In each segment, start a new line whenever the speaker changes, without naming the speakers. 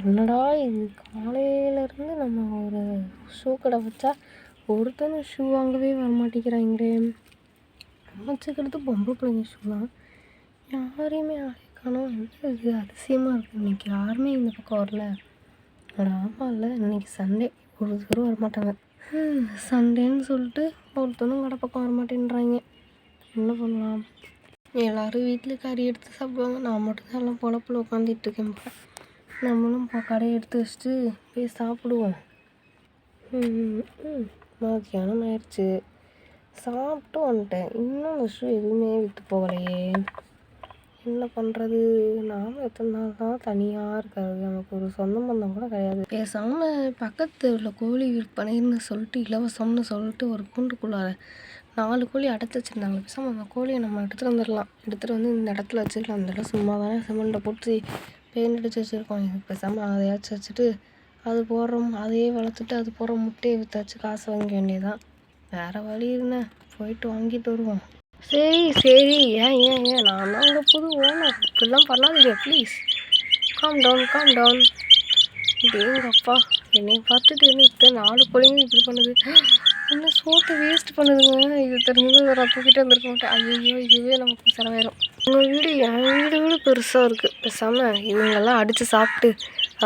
என்னடா இது? காலையிலேருந்து நம்ம ஒரு ஷூ கடை வச்சா ஒருத்தனும் ஷூ வாங்கவே வர மாட்டேங்கிறாங்களே வச்சுக்கிறது பொம்பளை பிள்ளைங்க ஷூ தான். யாரையுமே ஆளே என்ன இது? அதிசயமாக இருக்குது இன்றைக்கி யாருமே இந்த பக்கம் வரல. ஆமாம் ஆமாம்ல இன்னைக்கு சண்டே. ஒரு தடவை வரமாட்டாங்க. சண்டேன்னு சொல்லிட்டு ஒருத்தனும் கடை பக்கம் வரமாட்டேன்றாங்க. என்ன பண்ணலாம்? எல்லோரும் வீட்டில் கறி எடுத்து சாப்பிடுவாங்க. நான் மட்டும் தான் எல்லாம் பொழப்பில் உட்காந்துட்டு இருக்கேன் இப்போ நம்மளும் கடையை எடுத்து வச்சுட்டு போய் சாப்பிடுவோம். ம், ஆயிடுச்சு சாப்பிட்டு வந்துட்டேன். இன்னும் அந்த ஷூ எதுவுமே விற்று போகலையே. என்ன பண்ணுறது நாம் எத்தனை நாள் தான் தனியாக இருக்கிறது. நமக்கு ஒரு சொந்த பந்தம் கூட கிடையாது. பேசாமல் பக்கத்து உள்ள கோழி விற்பனைன்னு சொல்லிட்டு இலவசம்னு சொல்லிட்டு ஒரு கூண்டுக்குள்ளார நாலு கோழி அடைச்சி வச்சுருந்தாங்க. பேசாமல் அந்த கோழியை நம்ம எடுத்துகிட்டு வந்துடலாம். எடுத்துகிட்டு வந்து இந்த இடத்துல வச்சுக்கலாம். அந்த இடம் சும்மா தானே சிமெண்ட்டை போட்டு பெயிண்ட் அடித்து வச்சுருக்கோம். இப்போ பேசாமல் அதையாச்சும் வச்சுட்டு அது போடுறோம். அதையே வளர்த்துட்டு அது போடுற முட்டையை விற்றாச்சு காசு வாங்க வேண்டியதான் வேறு வழி என்ன போயிட்டு வாங்கிட்டு வருவோம். சரி சரி. ஏன் ஏன் ஏன்? நான் தான் உங்கள் புது ஓனர் இப்படிலாம் பண்ணாதீங்க please calm down calm down எங்கள் அப்பா? என்னை பார்த்துட்டு என்ன இத்தனை நாலு பிள்ளைங்க இப்படி பண்ணுது? என்ன சோத்தை வேஸ்ட் பண்ணுதுங்க? இது தெரிஞ்சது நான் தூக்கிட்டு வந்திருக்க மாட்டேன். ஐயோ இதுவே நமக்கு செலவாயிரும். உங்கள் வீடு என் வீடு விட பெருசாக இருக்குது பேசாமல் இவங்கெல்லாம் அடித்து சாப்பிட்டு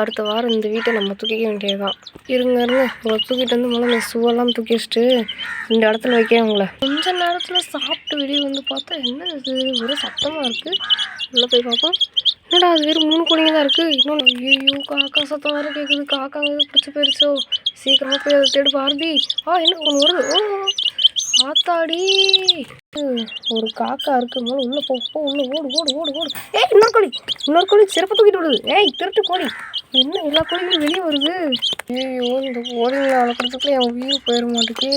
அடுத்த வாரம் இந்த வீட்டை நம்ம தூக்கிக்க வேண்டியதுதான். இருங்க இருங்க. உங்களை தூக்கிட்டு வந்து முதல்ல சூவெல்லாம் தூக்கி வச்சுட்டு இந்த இடத்துல வைக்க உங்களை. கொஞ்ச நேரத்தில் சாப்பிட்டு வெளியே வந்து பார்த்தா என்ன இது? ஒரே சத்தமாக இருக்குது உள்ளே போய் பார்ப்போம். என்னடா அது வெறும் மூணு குடிங்க தான் இருக்குது இன்னொன்று ஐயோ காக்கா சத்தம் வேறு கேட்குது காக்கா பிடிச்சி போயிருச்சோ. சீக்கிரமாக போய் அதை தேடு பார்பி ஆ என்ன? ஒன்று வருது. ஓ ஆத்தாடி. ஒரு காக்கா இருக்கும் முதல்ல உள்ளே போ உள்ள ஓடு ஓடு ஓடு ஓடு. ஏய் இன்னொரு கோழி இன்னொரு கோழி சிறப்பு தூக்கிட்டு விடுது ஏய் திருட்டு கோழி. என்ன எல்லா கோழியும் வெளியே வருது? ஐயோ இந்த கோழிங்களை வளர்க்குறதுக்குள்ள என் உயிர் போயிட மாட்டேக்கு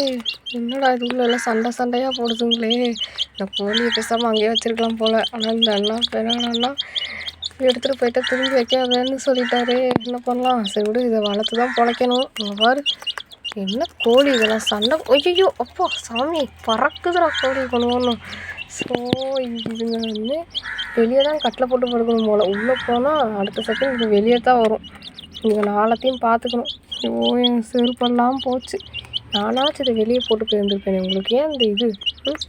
என்னடா இது உள்ள எல்லாம் சண்டை சண்டையாக போடுதுங்களே. இந்த கோழியை பேசாமல் அங்கேயே வச்சிருக்கலாம் போல. ஆனால் இந்த அண்ணா பெரிய எடுத்துகிட்டு போயிட்டா திரும்பி வைக்காதேன்னு சொல்லிட்டாரு. என்ன பண்ணலாம்? சரி விடு இதை வளர்த்து தான் பிழைக்கணும். அவ்வாறு பாரு. என்ன கோழி இதெல்லாம்? சண்டை ஐயோ அப்பா சாமி பறக்குதுடா கோழி கொண்டு ஸோ இதுங்க வந்து வெளியே தான் கட்டில் போட்டு படுக்கணும் போல். உள்ளே போனால் அடுத்த செகண்ட் இது வெளியே தான் வரும். இதுங்க நாளத்தையும் பார்த்துக்கணும் ஐயோ என் செருப்பெல்லாம் போச்சு. நானாச்சும் இதை வெளியே போட்டு போயிருந்துருப்பேன். உங்களுக்கு ஏன் இந்த இது? ம்?